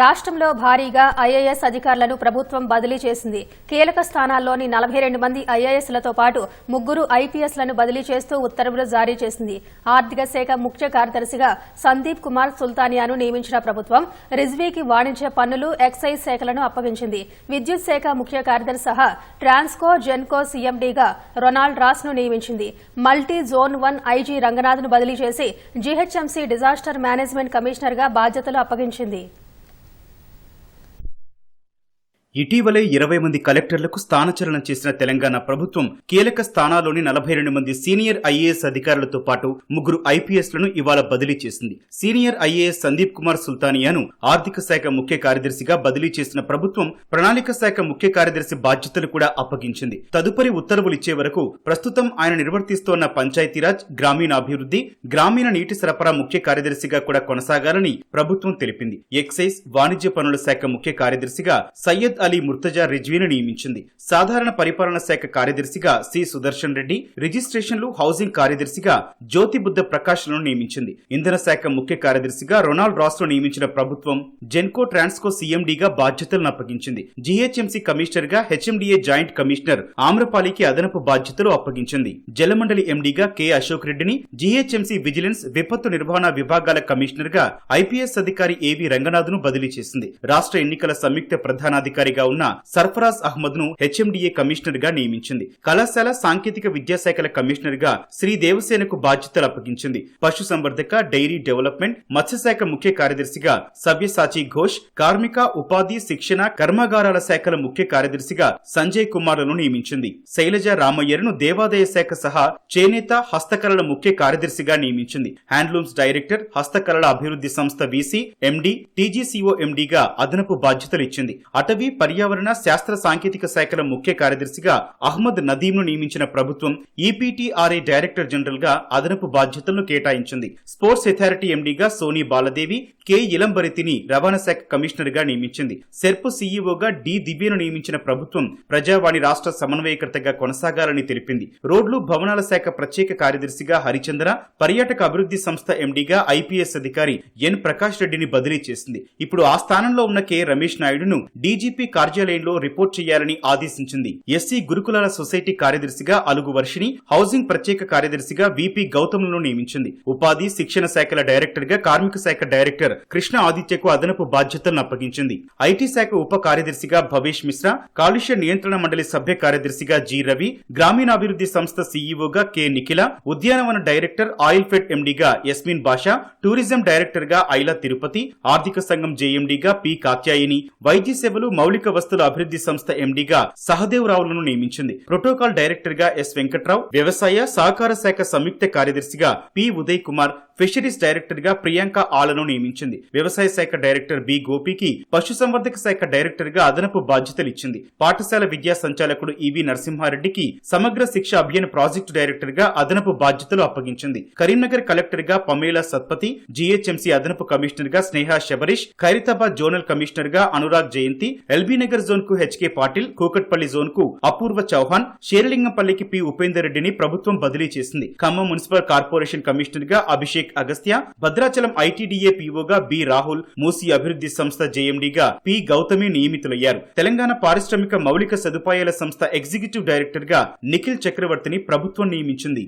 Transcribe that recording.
రాష్ట్రంలో భారీగా ఐఏఎస్ అధికారులను ప్రభుత్వం బదిలీ చేసింది. కీలక స్థానాల్లోని నలభై రెండు మంది ఐఏఎస్లతో పాటు ముగ్గురు ఐపీఎస్లను బదిలీ చేస్తూ ఉత్తర్వులు జారీ చేసింది. ఆర్థిక శాఖ ముఖ్య కార్యదర్శిగా సందీప్ కుమార్ సుల్తానియాను నియమించిన ప్రభుత్వం రిజ్వీకి వాణిజ్య పన్నులు ఎక్సైజ్ శాఖలను అప్పగించింది. విద్యుత్ శాఖ ముఖ్య కార్యదర్శి సహా ట్రాన్స్కో జెన్కో సీఎండీగా రొనాల్డ్ రాస్ను నియమించింది. మల్టీ జోన్ వన్ ఐజీ రంగనాథ్ను బదిలీ చేసి జీహెచ్ఎంసీ డిజాస్టర్ మేనేజ్మెంట్ కమిషనర్గా బాధ్యతలు అప్పగించింది. ఇటీవలే ఇరవై మంది కలెక్టర్లకు స్థానచలనం చేసిన తెలంగాణ ప్రభుత్వం కీలక స్థానాల్లోని నలభై రెండు మంది సీనియర్ ఐఏఎస్ అధికారులతో పాటు ముగ్గురు ఐపీఎస్లను ఇవాళ బదిలీ చేసింది. సీనియర్ ఐఏఎస్ సందీప్ కుమార్ సుల్తానియాను ఆర్థిక శాఖ ముఖ్య కార్యదర్శిగా బదిలీ చేసిన ప్రభుత్వం ప్రణాళిక శాఖ ముఖ్య కార్యదర్శి బాధ్యతలు కూడా అప్పగించింది. తదుపరి ఉత్తర్వులు ఇచ్చే వరకు ప్రస్తుతం ఆయన నిర్వర్తిస్తోన్న పంచాయతీరాజ్ గ్రామీణాభివృద్ధి గ్రామీణ నీటి సరఫరా ముఖ్య కార్యదర్శిగా కూడా కొనసాగాలని ప్రభుత్వం తెలిపింది. ఎక్సైజ్ వాణిజ్య పనుల శాఖ ముఖ్య కార్యదర్శిగా సయ్యద్ అలీ ముర్తజా రిజ్వీని నియమించింది. సాధారణ పరిపాలన శాఖ కార్యదర్శిగా సి. సుదర్శన్ రెడ్డి రిజిస్ట్రేషన్లు హౌసింగ్ కార్యదర్శిగా జ్యోతి బుద్ధ ప్రకాష్లను నియమించింది. ఇంధన శాఖ ముఖ్య కార్యదర్శిగా రొనాల్డ్ రాస్ను నియమించిన ప్రభుత్వం జెన్కో ట్రాన్స్కో సీఎండీగా బాధ్యతలను అప్పగించింది. జీహెచ్ఎంసీ కమిషనర్గా హెచ్ఎండిఏ జాయింట్ కమిషనర్ ఆమ్రపాలికి అదనపు బాధ్యతలు అప్పగించింది. జలమండలి ఎండీగా కె. అశోక్ రెడ్డిని జీహెచ్ఎంసీ విజిలెన్స్ విపత్తు నిర్వహణ విభాగాల కమిషనర్గా ఐపీఎస్ అధికారి ఏవి రంగనాథ్ను బదిలీ చేసింది. రాష్ట్ర ఎన్నికల సంయుక్త ప్రధానాధికారి ప్రధానాధికారిగా ఉన్న సర్ఫరాజ్ అహ్మద్ను హెచ్ఎండిఏ కమిషనర్గా నియమించింది. కళాశాల సాంకేతిక విద్యాశాఖల కమిషనర్గా శ్రీ దేవసేనకు బాధ్యతలు అప్పగించింది. పశు సంవర్ధక డైరీ డెవలప్మెంట్ మత్స్యశాఖ ముఖ్య కార్యదర్శిగా సవ్యసాచి ఘోష్ కార్మిక ఉపాధి శిక్షణ కర్మాగారాల శాఖల ముఖ్య కార్యదర్శిగా సంజయ్ కుమార్లను నియమించింది. శైలజ రామయ్యను దేవాదాయ శాఖ సహా చేనేత హస్తకళల ముఖ్య కార్యదర్శిగా నియమించింది. హ్యాండ్లూమ్స్ డైరెక్టర్ హస్తకళల అభివృద్ధి సంస్థ వీసీ ఎండి టీజీసీఓ ఎండీగా అదనపు బాధ్యతలు ఇచ్చింది. అటవీ పర్యావరణ శాస్త్ర సాంకేతిక శాఖల ముఖ్య కార్యదర్శిగా అహ్మద్ నదీంను నియమించిన ప్రభుత్వం ఈపీటీఆర్ఏ డైరెక్టర్ జనరల్గా అదనపు బాధ్యతలను కేటాయించింది. స్పోర్ట్స్ అథారిటీ ఎండీగా సోనీ బాలదేవి కె ఇలంబరితిని రవాణా శాఖ కమిషనర్గా నియమించింది. సెర్పు సీఈఓగా డి దివ్యను నియమించిన ప్రభుత్వం ప్రజావాణి రాష్ట్ర సమన్వయకర్తగా కొనసాగాలని తెలిపింది. రోడ్లు భవనాల శాఖ ప్రత్యేక కార్యదర్శిగా హరిచంద్ర పర్యాటక అభివృద్ధి సంస్థ ఎండీగా ఐపీఎస్ అధికారి ఎన్ ప్రకాష్ రెడ్డిని బదిలీ చేసింది. ఇప్పుడు ఆ స్థానంలో ఉన్న కె రమేష్ నాయుడును డీజీపీ కార్యాలయంలో రిపోర్ట్ చేయాలని ఆదేశించింది. ఎస్సీ గురుకులాల సొసైటీ కార్యదర్శిగా అలుగు వర్షిని హౌసింగ్ ప్రత్యేక కార్యదర్శిగా విపి గౌతమ్లను నియమించింది. ఉపాధి శిక్షణ శాఖల డైరెక్టర్గా కార్మిక శాఖ డైరెక్టర్ కృష్ణ ఆదిత్యకు అదనపు బాధ్యతలను అప్పగించింది. ఐటీ శాఖ ఉప కార్యదర్శిగా భవేష్ మిశ్రా కాలుష్య నియంత్రణ మండలి సభ్య కార్యదర్శిగా జి రవి గ్రామీణాభివృద్ధి సంస్థ సీఈఓగా కె నిఖిల ఉద్యానవన డైరెక్టర్ ఆయిల్ ఫెడ్ ఎండీగా యస్మిన్ బాషా టూరిజం డైరెక్టర్గా ఐలా తిరుపతి ఆర్థిక సంఘం జేఎండీగా పి కాత్యాయని వైద్య సేవలు మౌలిక వస్తుల అభివృద్ధి సంస్థ ఎండీగా సహదేవ్ రావులను నియమించింది. ప్రోటోకాల్ డైరెక్టర్గా ఎస్ వెంకట్రావు వ్యవసాయ సహకార శాఖ సంయుక్త కార్యదర్శిగా పి ఉదయ్ కుమార్ ఫిషరీస్ డైరెక్టర్గా ప్రియాంక ఆలను నియమించింది. వ్యవసాయ శాఖ డైరెక్టర్ బి గోపికి పశుసంవర్ధక శాఖ డైరెక్టర్గా అదనపు బాధ్యతలు ఇచ్చింది. పాఠశాల విద్యా సంచాలకుడు ఈవి నరసింహారెడ్డికి సమగ్ర శిక్ష అభియాన్ ప్రాజెక్టు డైరెక్టర్గా అదనపు బాధ్యతలు అప్పగించింది. కరీంనగర్ కలెక్టర్గా పమేలా సత్పతి జీహెచ్ఎంసీ అదనపు కమిషనర్గా స్నేహ శబరీష్ ఖైరతాబాద్ జోనల్ కమిషనర్గా అనురాగ్ జయంతి ఎల్బీనగర్ జోన్కు హెచ్కే పాటిల్ కూకట్పల్లి జోన్కు అపూర్వ చౌహాన్ షేరలింగంపల్లికి పి ఉపేందర్ రెడ్డిని ప్రభుత్వం బదిలీ చేసింది. ఖమ్మం మున్సిపల్ కార్పొరేషన్ కమిషనర్గా అభిషేక్ అగస్త్య భద్రాచలం ఐటీడీఏ పీఓగా బి రాహుల్ మూసీ అభివృద్ధి సంస్థ జేఎండీగా పి గౌతమి నియమితులయ్యారు. తెలంగాణ పారిశ్రామిక మౌలిక సదుపాయాల సంస్థ ఎగ్జిక్యూటివ్ డైరెక్టర్గా నిఖిల్ చక్రవర్తిని ప్రభుత్వం నియమించింది.